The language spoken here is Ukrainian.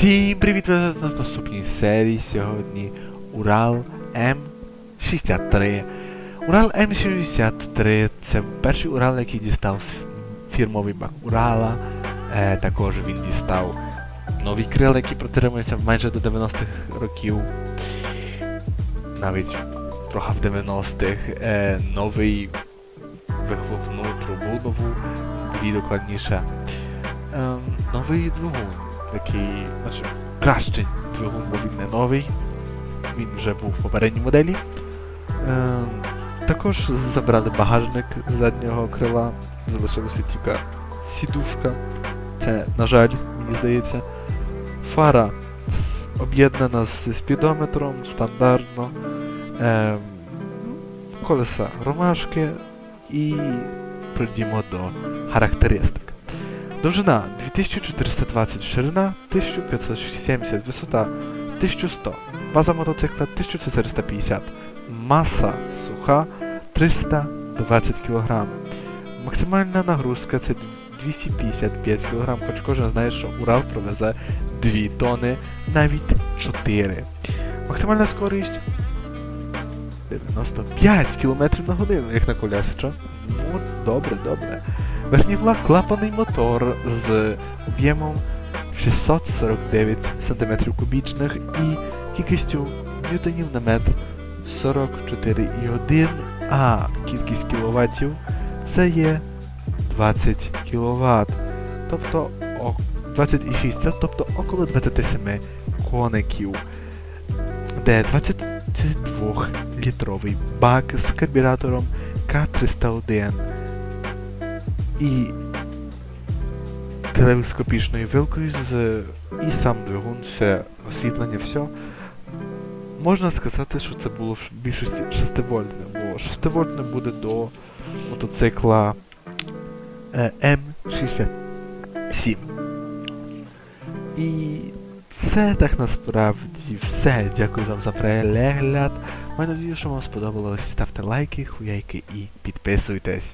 Всім привіт! Ви на наступній серії сьогодні Урал М63. Урал М63 це перший Урал, який дістав фірмовий бак Урала. Е, також він дістав нові крила, які протримуються майже до 90-х років. Навіть трохи в 90-х. Е, новий вихлопну трубу нову, дві докладніше. Ем, новий двигун, який, значить, кращий двигун, бо не новий. Він вже був в попередній моделі. Ем, також забрали багажник заднього крила, залишилася тільки сідушка. Це, на жаль, мені здається. Фара об'єднана з спідометром стандартно. Ем, колеса ромашки і прийдімо до характеристик. Довжина 2420, ширина 1570, висота 1100, база мотоцикла 1450, маса суха 320 кг. Максимальна нагрузка це 255 кг, хоч кожен знає, що Урал провезе 2 тони, навіть 4. Максимальна скорість 95 км на годину, як на колясі, що? Ну, добре, добре. Верхній блок клапаний мотор з об'ємом 649 см кубічних і кількістю ньютонів на метр 44,1, а кількість кіловатів це є 20 кВт. Тобто 26, це тобто около 27 коників. Де 22-літровий бак з карбюратором К301 і телескопічною вилкою з і сам двигун, все освітлення, все. Можна сказати, що це було в більшості 6-вольтне, бо 6-вольтне буде до мотоцикла е, М67. І це так насправді все. Дякую вам за перегляд. Маю надію, що вам сподобалось. Ставте лайки, хуяйки і підписуйтесь.